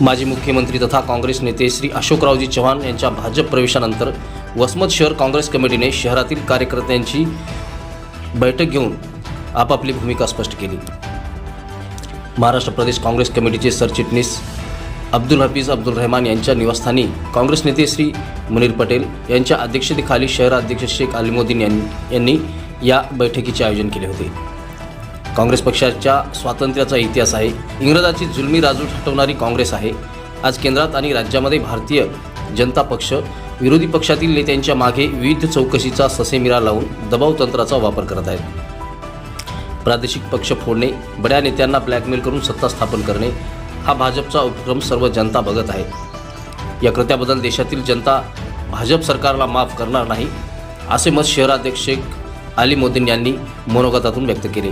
माजी मुख्यमंत्री तथा काँग्रेस नेते श्री अशोकरावजी चव्हाण यांच्या भाजप प्रवेशानंतर वसमत शहर काँग्रेस कमिटीने शहरातील कार्यकर्त्यांची बैठक घेऊन आपापली भूमिका स्पष्ट केली. महाराष्ट्र प्रदेश काँग्रेस कमिटीचे सरचिटणीस अब्दुल हफीज अब्दुल रहमान यांच्या निवासस्थानी काँग्रेस नेते श्री मुनीर पटेल यांच्या अध्यक्षतेखाली शहराध्यक्ष शेख अलिमुद्दीन यांनी या बैठकीचे आयोजन केले होते. काँग्रेस पक्षाच्या स्वातंत्र्याचा इतिहास आहे. इंग्रजाची जुलमी राजू हटवणारी काँग्रेस आहे. आज केंद्रात आणि राज्यामध्ये भारतीय जनता पक्ष विरोधी पक्षातील नेत्यांच्या मागे विविध चौकशीचा ससेमिरा लावून दबाव तंत्राचा वापर करत आहेत. प्रादेशिक पक्ष फोडणे बड्या नेत्यांना ब्लॅकमेल करून सत्ता स्थापन करणे हा भाजपचा उपक्रम सर्व जनता बघत आहे. या कृत्याबद्दल देशातील जनता भाजप सरकारला माफ करणार नाही असे मत शहराध्यक्ष शेख अली मोदीन यांनी मनोगतातून व्यक्त केले.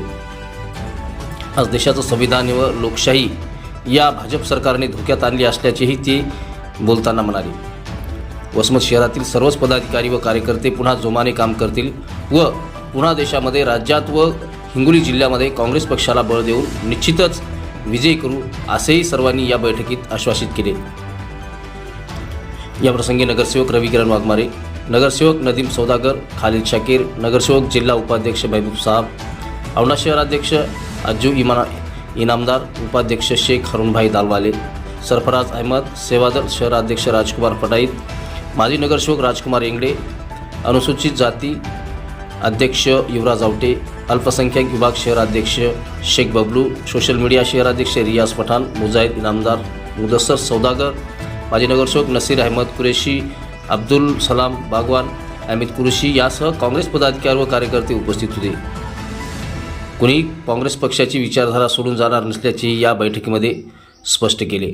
आज देशाचं संविधान व लोकशाही या भाजप सरकारने धोक्यात आणली असल्याचेही ते बोलताना म्हणाले. वसमत शहरातील सर्वच पदाधिकारी व कार्यकर्ते पुन्हा जोमाने काम करतील व पुन्हा देशामध्ये राज्यात व हिंगोली जिल्ह्यामध्ये काँग्रेस पक्षाला बळ देऊन निश्चितच विजयी करू असेही सर्वांनी या बैठकीत आश्वासित केले. याप्रसंगी नगरसेवक रविकिरण वाघमारे नगरसेवक नदीम सौदागर खालिद शाकीर नगरसेवक जिल्हा उपाध्यक्ष महबूब साहब औंढा शहराध्यक्ष अज्जू इमाना इनामदार उपाध्यक्ष शेख हरुणभाई दालवाले सरफराज अहमद सेवादल शहराध्यक्ष राजकुमार पटाईत माजी नगरसेवक राजकुमार इंगडे अनुसूचित जाती अध्यक्ष युवराज आवटे अल्पसंख्याक विभाग शहराध्यक्ष शेख बबलू सोशल मीडिया शहराध्यक्ष रियाज पठाण मुजाहिद इनामदार मुदस्सर सौदागर माजी नगरसेवक नसीर अहमद कुरेशी अब्दुल सलाम बागवान अमित कुरेशी यासह काँग्रेस पदाधिकारी व कार्यकर्ते उपस्थित होते. कुणी काँग्रेस पक्षाची विचारधारा सोडून जाणार नसल्याचे या बैठकीमध्ये स्पष्ट केले.